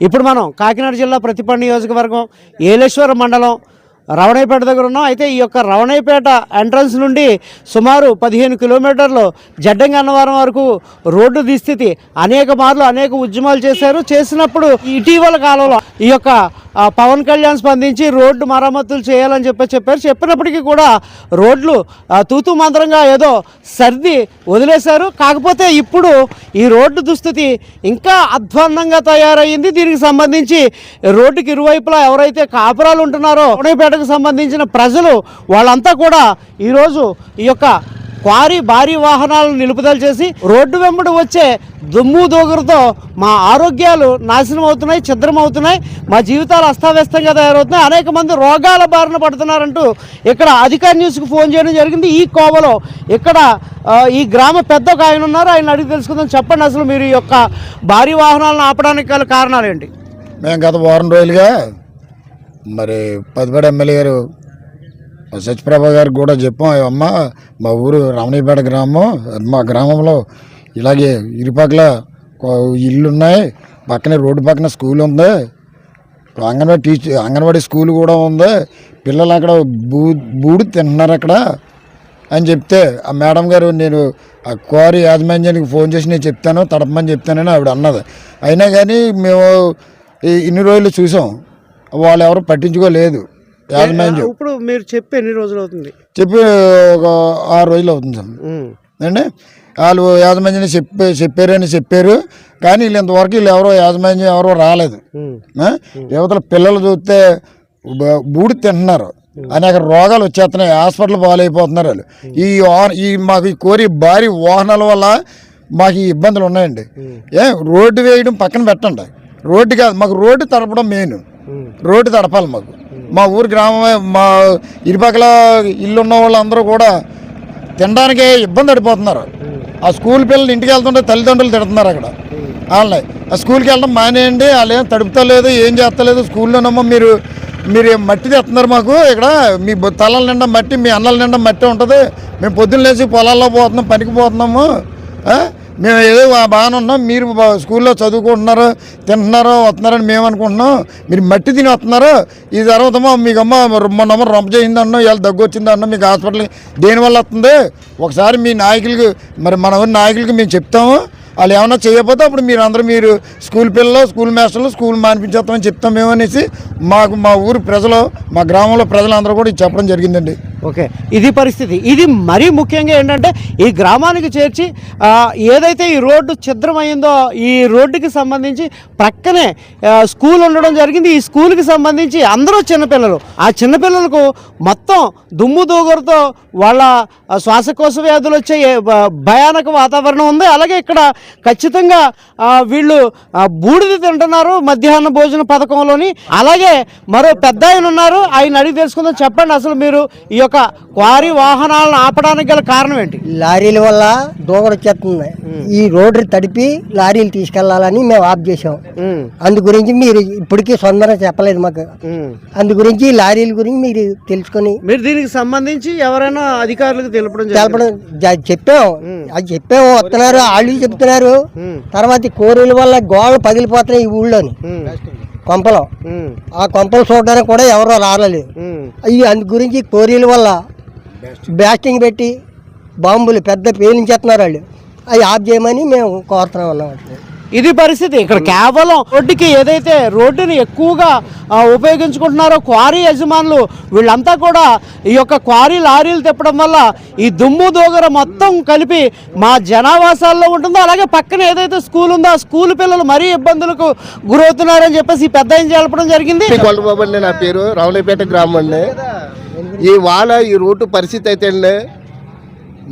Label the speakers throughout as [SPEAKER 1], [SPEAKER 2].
[SPEAKER 1] ఇప్పుడు మనం కాకినాడ జిల్లా ప్రతిపండి నియోజకవర్గం ఏలేశ్వరం మండలం రవణైపేట దగ్గర ఉన్నాం. అయితే ఈ యొక్క రవణైపేట ఎంట్రన్స్ నుండి సుమారు పదిహేను కిలోమీటర్లు జడ్డంగన్నవరం వరకు రోడ్డు దుస్థితి అనేక మార్లు అనేక ఉద్యమాలు చేశారు. చేసినప్పుడు ఇటీవల కాలంలో ఈ యొక్క పవన్ కళ్యాణ్ స్పందించి రోడ్డు మరమ్మతులు చేయాలని చెప్పి చెప్పారు. చెప్పినప్పటికీ కూడా రోడ్లు తూతూ మంత్రంగా ఏదో సర్ది వదిలేశారు. కాకపోతే ఇప్పుడు ఈ రోడ్డు దుస్థితి ఇంకా అధ్వాన్నంగా తయారయ్యింది దీనికి సంబంధించి రోడ్డుకి ఇరువైపులా ఎవరైతే కాపురాలు ఉంటున్నారో ఉడైపేటకు సంబంధించిన ప్రజలు వాళ్ళంతా కూడా ఈరోజు ఈ యొక్క క్వారీ భారీ వాహనాలను నిలుపుదల చేసి రోడ్డు వెంబడి వచ్చే దుమ్ము దోగురుతో మా ఆరోగ్యాలు నాశనం అవుతున్నాయి ఛిద్రం అవుతున్నాయి మా జీవితాలు అస్తావ్యస్తంగా తయారవుతున్నాయి. అనేక మంది రోగాల బారిన పడుతున్నారంటూ ఇక్కడ అధికార న్యూస్కి ఫోన్ చేయడం జరిగింది. ఈ కోవలో ఇక్కడ ఈ గ్రామ పెద్ద ఒక ఆయన ఉన్నారు. ఆయన అడిగి తెలుసుకుందాం. చెప్పండి అసలు మీరు ఈ యొక్క భారీ వాహనాలను ఆపడానికి గల కారణాలు ఏంటి?
[SPEAKER 2] మేము గత వారం రోజులుగా మరి పదిపేట ఎమ్మెల్యే గారు సత్యప్రభ గారికి కూడా చెప్పాం అమ్మ మా ఊరు రమణీపేట గ్రామం మా గ్రామంలో ఇలాగే ఇరుపక్కల ఇల్లు ఉన్నాయి పక్కనే రోడ్డు పక్కన స్కూల్ ఉంది అంగన్వాడీ టీచర్ అంగన్వాడీ స్కూల్ కూడా ఉంది పిల్లలు అక్కడ బూ బూడి తింటున్నారు అక్కడ. అని చెప్తే ఆ మేడం గారు నేను ఆ క్వారీ యాజమాన్యానికి ఫోన్ చేసి నేను చెప్తాను తడపమని చెప్తానని ఆవిడ అన్నది. అయినా కానీ మేము ఇన్ని రోజులు చూసాం వాళ్ళు ఎవరు పట్టించుకోలేదు యాజమాన్యం
[SPEAKER 1] ఇప్పుడు మీరు చెప్పి ఎన్ని రోజులు అవుతుంది?
[SPEAKER 2] చెప్పి ఒక ఆరు రోజులు అవుతుంది సార్. అండి వాళ్ళు యాజమాన్యం చెప్పి చెప్పారని చెప్పారు. కానీ వీళ్ళు ఇంతవరకు వీళ్ళు ఎవరో యాజమాన్యం ఎవరో రాలేదు? యువతల పిల్లలు చూస్తే బూడి తింటున్నారు. అనేక రోగాలు వచ్చేస్తున్నాయి. హాస్పిటల్ పాలైపోతున్నారు వాళ్ళు. ఈ ఈ మాకు ఈ కోరి భారీ వాహనాల వల్ల మాకు ఈ ఇబ్బందులు ఉన్నాయండి. ఏ రోడ్డు వేయడం పక్కన పెట్టండి. రోడ్డు కాదు మాకు రోడ్డు తడపడం మెయిన్. రోడ్డు తడపాలి మాకు. మా ఊరు గ్రామమే మా ఇరుపక్కల ఇల్లు ఉన్న వాళ్ళందరూ కూడా తినడానికే ఇబ్బంది పడిపోతున్నారు. ఆ స్కూల్ పిల్లలు ఇంటికి వెళ్తుంటే తల్లిదండ్రులు తిడుతున్నారు అక్కడ. వాళ్ళని. ఆ స్కూల్కి వెళ్ళడం మానేయండి వాళ్ళు ఏం తడుపుతలేదు ఏం చేస్తలేదు స్కూల్లోనేమో మీరు మీరు మట్టి తెస్తున్నారు మాకు. ఇక్కడ మీ తలల నిండా మట్టి మీ అన్నల నిండా మట్టి ఉంటుంది. మేము పొద్దున్న లేచి పొలాల్లో పోతున్నాం పనికి పోతున్నాము. మేము ఏదో బాగానే ఉన్నాం మీరు స్కూల్లో చదువుకుంటున్నారు తింటున్నారు వస్తున్నారని మేము అనుకుంటున్నాం. మీరు మట్టి తిని వస్తున్నారు ఈ తర్వాత మీకు అమ్మ మొన్న రొంప చేయింది అన్నాం ఇవాళ దగ్గు వచ్చింది మీకు హాస్పిటల్ దేనివల్ల వస్తుంది? ఒకసారి మీ నాయకులకి మరి మన ఊరి నాయకులకి మేము చెప్తాము. వాళ్ళు ఏమైనా చేయకపోతే అప్పుడు మీరు అందరూ మీరు స్కూల్ పిల్లలు స్కూల్ మాస్టర్లు స్కూల్ మానిపించేస్తామని చెప్తాం మేము అనేసి మాకు మా ఊరు ప్రజలు మా గ్రామంలో ప్రజలందరూ కూడా ఇది చెప్పడం జరిగిందండి.
[SPEAKER 1] ఓకే. ఇది పరిస్థితి. ఇది మరీ ముఖ్యంగా ఏంటంటే ఈ గ్రామానికి చేర్చి ఏదైతే ఈ రోడ్డు ఛిద్రమైందో ఈ రోడ్డుకి సంబంధించి ప్రక్కనే స్కూల్ ఉండడం జరిగింది. ఈ స్కూల్కి సంబంధించి అందరూ చిన్నపిల్లలు. ఆ చిన్నపిల్లలకు మొత్తం దుమ్ము దూగరుతో వాళ్ళ శ్వాసకోశ వ్యాధులు వచ్చే భయానక వాతావరణం ఉంది. అలాగే ఇక్కడ ఖచ్చితంగా వీళ్ళు బూడిద తింటున్నారు మధ్యాహ్న భోజన పథకంలోని. అలాగే మరో పెద్ద ఆయన ఉన్నారు. ఆయన అడిగి తెలుసుకుందాం. చెప్పండి అసలు మీరు ఈ యొక్క క్వారీ వాహనాలను ఆపడానికి గల కారణం ఏంటి?
[SPEAKER 3] లారీల వల్ల దూగడు వచ్చేస్తుంది. ఈ రోడ్డు తడిపి లారీలు తీసుకెళ్ళాలని మేము ఆఫ్ చేసాం అందు గురించి మీరు ఇప్పటికీ సొంతంగా చెప్పలేదు మాకు. అందు గురించి లారీల గురించి మీరు తెలుసుకొని
[SPEAKER 1] మీరు దీనికి సంబంధించి ఎవరైనా అధికారులకు తెలపడం?
[SPEAKER 3] తెలపడం చెప్పాం. అది చెప్పాము వస్తున్నారు వాళ్ళు చెప్తున్నారు. తర్వాత కోరుల వల్ల గోడలు పగిలిపోతున్నాయి ఈ ఊళ్ళోని. కొంపలో. ఆ కొంపలు చూడడానికి కూడా ఎవరో రాలేదు. అవి అందు గురించి కోరీల వల్ల బ్యాస్టింగ్ పెట్టి బాంబులు పెద్ద పేలించేస్తున్నారు వాళ్ళు. అవి ఆఫ్ చేయమని మేము కోరుతున్నాం అన్నమాట.
[SPEAKER 1] ఇది పరిస్థితి. ఇక్కడ కేవలం రోడ్డుకి ఏదైతే రోడ్డుని ఎక్కువగా ఉపయోగించుకుంటున్నారో క్వారీ యజమానులు వీళ్ళంతా కూడా ఈ యొక్క క్వారీ లారీలు తిప్పడం వల్ల ఈ దుమ్ము దోగర మొత్తం కలిపి మా జనావాసాల్లో ఉంటుందో అలాగే పక్కన ఏదైతే స్కూల్ ఉందో ఆ స్కూల్ పిల్లలు మరీ ఇబ్బందులకు గురవుతున్నారని చెప్పేసి ఈ పెద్ద ఏం చెప్పడం జరిగింది.
[SPEAKER 4] కొండబాబు నా పేరు రావులపేట గ్రామం అండి. ఈ వాళ్ళ ఈ రోడ్డు పరిస్థితి అయితే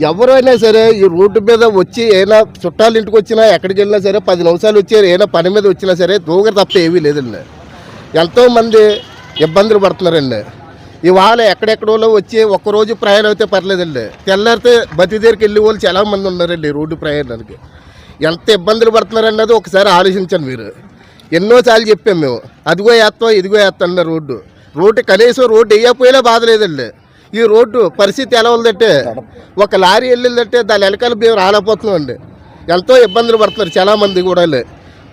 [SPEAKER 4] ఎవరైనా సరే ఈ రోడ్డు మీద వచ్చి ఏదైనా చుట్టాలు ఇంటికి వచ్చినా ఎక్కడికి వెళ్ళినా సరే పది నిమిషాలు వచ్చి ఏదైనా పని మీద వచ్చినా సరే దూగర తప్ప ఏమీ లేదండి. ఎంతోమంది ఇబ్బందులు పడుతున్నారండి. ఇవాళ ఎక్కడెక్కడో వచ్చి ఒక్కరోజు ప్రయాణం అయితే పర్లేదండి. తెల్లారితే బతి దగ్గరికి వెళ్ళే వాళ్ళు చాలా మంది ఉన్నారండి రోడ్డు ప్రయాణానికి. ఎంత ఇబ్బందులు పడుతున్నారన్నది ఒకసారి ఆలోచించండి మీరు. ఎన్నోసార్లు చెప్పాం మేము. అదిగో వేస్తాం ఇదిగో వేస్తాం రోడ్డు. రోడ్డు కనీసం రోడ్డు వేయకపోయినా బాధ లేదండి. ఈ రోడ్డు పరిస్థితి ఎలా ఉందంటే ఒక లారీ వెళ్ళిందంటే దాని వెనకాల మేము రాలేకపోతున్నామండి. ఎంతో ఇబ్బందులు పడుతున్నారు చాలామంది కూడా.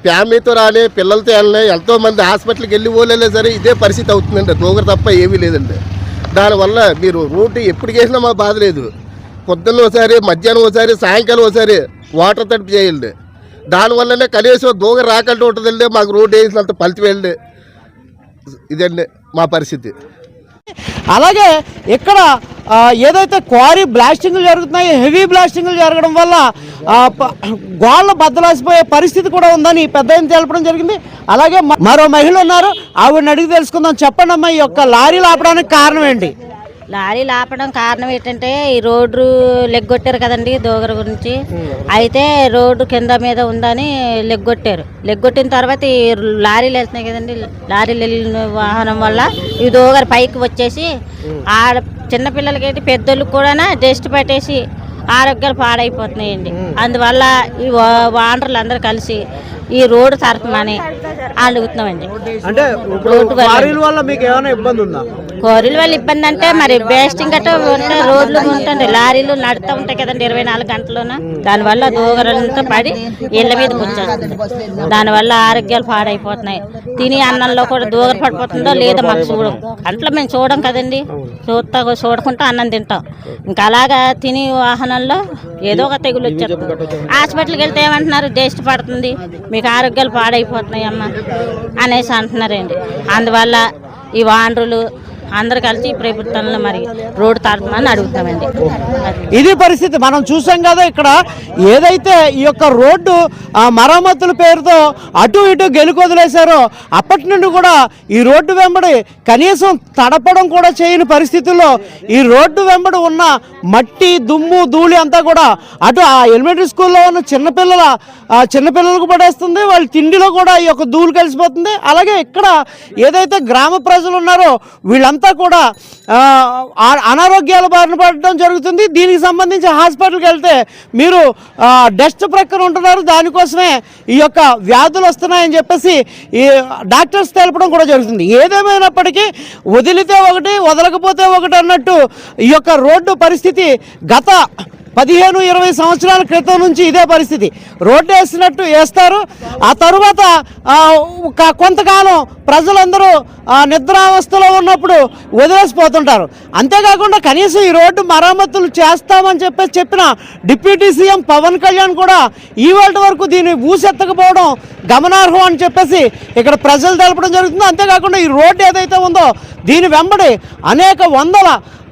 [SPEAKER 4] ఫ్యామిలీతో రాలే పిల్లలతో వెళ్ళలే ఎంతో మంది హాస్పిటల్కి వెళ్ళి పోలేలే సరే ఇదే పరిస్థితి అవుతుందండి. దూగరు తప్ప ఏమీ లేదండి. దానివల్ల మీరు రూట్ ఎప్పుడు చేసినా మా బాధ లేదు. పొద్దున్న ఒకసారి మధ్యాహ్నం ఒకసారి సాయంకాలం ఒకసారి వాటర్ తడిపి చేయండి. దానివల్లనే కనీసం దూగ రాకంటే ఉంటుందండి మాకు రోడ్డు వేసినంత పలిచి వెళ్ళండి ఇదండి మా పరిస్థితి.
[SPEAKER 1] అలాగే ఇక్కడ ఏదైతే క్వారీ బ్లాస్టింగ్లు జరుగుతున్నాయో హెవీ బ్లాస్టింగ్లు జరగడం వల్ల గోళ్ళ బద్దలాసిపోయే పరిస్థితి కూడా ఉందని పెద్ద తెలపడం జరిగింది. అలాగే మరో మహిళ ఉన్నారు. ఆవిడని అడిగి తెలుసుకుందాం. చెప్పండి అమ్మా ఈ యొక్క లారీలు ఆపడానికి కారణం ఏంటి?
[SPEAKER 5] లారీలు ఆపడం కారణం ఏంటంటే ఈ రోడ్డు లెగ్గొట్టారు కదండి దోగర గురించి. అయితే రోడ్డు కింద మీద ఉందని లెగ్గొట్టారు. లెగ్గొట్టిన తర్వాత ఈ లారీలు వెళ్తున్నాయి కదండి లారీలు వెళ్ళిన వాహనం వల్ల ఈ దోగర పైకి వచ్చేసి ఆడ చిన్నపిల్లలకి ఏంటి పెద్దోళ్ళకి కూడా డస్ట్ పట్టేసి ఆరోగ్యాలు పాడైపోతున్నాయండి. అందువల్ల ఈ వానరులు అందరూ కలిసి ఈ రోడ్డు తరఫమని అడుగుతున్నామండి.
[SPEAKER 1] అంటే. క్వారీల వల్ల మీకు ఏమైనా ఇబ్బంది ఉందా?
[SPEAKER 5] వల్ల ఇబ్బంది అంటే మరి బేస్టింగ్ గట్ట ఉంటే రోడ్లు ఉంటుంది లారీలు నడుతూ ఉంటాయి కదండి ఇరవై నాలుగు గంటలున దానివల్ల దూగరంతా పడి ఇళ్ళ మీదకి వచ్చేస్తుంది దానివల్ల ఆరోగ్యాలు పాడైపోతున్నాయి. తిని అన్నంలో కూడా దూగర పడిపోతుందో లేదో మాకు చూడం. కంట్లో మేము చూడం కదండి. చూస్తా చూడకుండా అన్నం తింటాం. ఇంకా అలాగా తిని వాహనంలో ఏదో ఒక తెగులు వచ్చేస్తుంది. హాస్పిటల్కి వెళ్తే ఏమంటున్నారు? డేస్ట్ పడుతుంది. మీకు ఆరోగ్యాలు పాడైపోతున్నాయి అమ్మ అనేసి అంటున్నారండి. అందువల్ల ఈ వానరులు అందరు కలిసి ప్రభుత్వంలో మరి రోడ్డు తరఫున అడుగుతామండి.
[SPEAKER 1] ఇది పరిస్థితి. మనం చూసాం కదా ఇక్కడ ఏదైతే ఈ యొక్క రోడ్డు ఆ మరమ్మతుల పేరుతో అటు ఇటు గెలుకొదిలేశారో అప్పటి నుండి కూడా ఈ రోడ్డు వెంబడి కనీసం తడపడం కూడా చేయని పరిస్థితుల్లో ఈ రోడ్డు వెంబడి ఉన్న మట్టి దుమ్ము ధూళి అంతా కూడా అటు ఆ ఎలిమెంటరీ స్కూల్లో ఉన్న చిన్నపిల్లల చిన్నపిల్లలకు పడేస్తుంది వాళ్ళ తిండిలో కూడా ఈ యొక్క ధూళి కలిసిపోతుంది. అలాగే ఇక్కడ ఏదైతే గ్రామ ప్రజలు ఉన్నారో వీళ్ళంతా కూడా ఆ, అనారోగ్యాల బారిన పడడం జరుగుతుంది. దీనికి సంబంధించి హాస్పిటల్కి వెళ్తే మీరు డస్ట్ ప్రక్కన ఉంటున్నారు. దానికోసమే ఈ యొక్క వ్యాధులు వస్తున్నాయని చెప్పేసి ఈ డాక్టర్స్ తెలపడం కూడా జరుగుతుంది. ఏదేమైనప్పటికీ వదిలితే ఒకటి వదలకపోతే ఒకటి అన్నట్టు ఈ యొక్క రోడ్డు పరిస్థితి గత పదిహేను ఇరవై సంవత్సరాల క్రితం నుంచి ఇదే పరిస్థితి. రోడ్డు వేసినట్టు వేస్తారు. ఆ తరువాత కొంతకాలం ప్రజలందరూ ఆ, నిద్రావస్థలో ఉన్నప్పుడు వదిలేసిపోతుంటారు. అంతేకాకుండా కనీసం ఈ రోడ్డు మరమ్మతులు చేస్తామని చెప్పేసి చెప్పిన డిప్యూటీ సీఎం పవన్ కళ్యాణ్ కూడా ఈవేళ వరకు దీన్ని ఊసెత్తకపోవడం గమనార్హం అని చెప్పేసి ఇక్కడ ప్రజలు తెలపడం జరుగుతుంది. అంతేకాకుండా ఈ రోడ్డు ఏదైతే ఉందో దీని వెంబడి అనేక వందల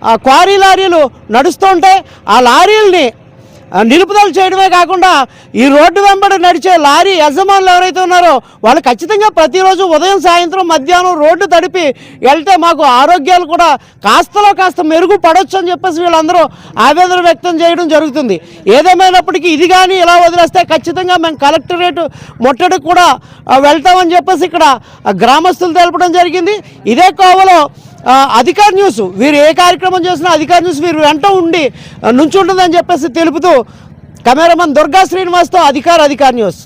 [SPEAKER 1] ఆ క్వారీ లారీలు నడుస్తుంటే ఆ లారీల్ని నిలుపుదల చేయడమే కాకుండా ఈ రోడ్డు వెంబడి నడిచే లారీ యజమానులు ఎవరైతే ఉన్నారో వాళ్ళు ఖచ్చితంగా ప్రతిరోజు ఉదయం సాయంత్రం మధ్యాహ్నం రోడ్డు తడిపి వెళ్తే మాకు ఆరోగ్యాలు కూడా కాస్తలో కాస్త మెరుగు పడవచ్చు అని చెప్పేసి వీళ్ళందరూ ఆవేదన వ్యక్తం చేయడం జరుగుతుంది. ఏదేమైనప్పటికీ ఇది కానీ ఇలా వదిలేస్తే ఖచ్చితంగా మేము కలెక్టరేట్ ముట్టడికి కూడా వెళ్తామని చెప్పేసి ఇక్కడ ఆ, గ్రామస్తులు తెలపడం జరిగింది. ఇదే కోవలో అధికార న్యూస్. వీరు ఏ కార్యక్రమం చేసినా అధికార న్యూస్ వీరు వెంట ఉండి నుంచుంటుందని చెప్పేసి తెలుపుతూ కెమెరామన్ దుర్గా శ్రీనివాస్తో అధికార అధికార న్యూస్.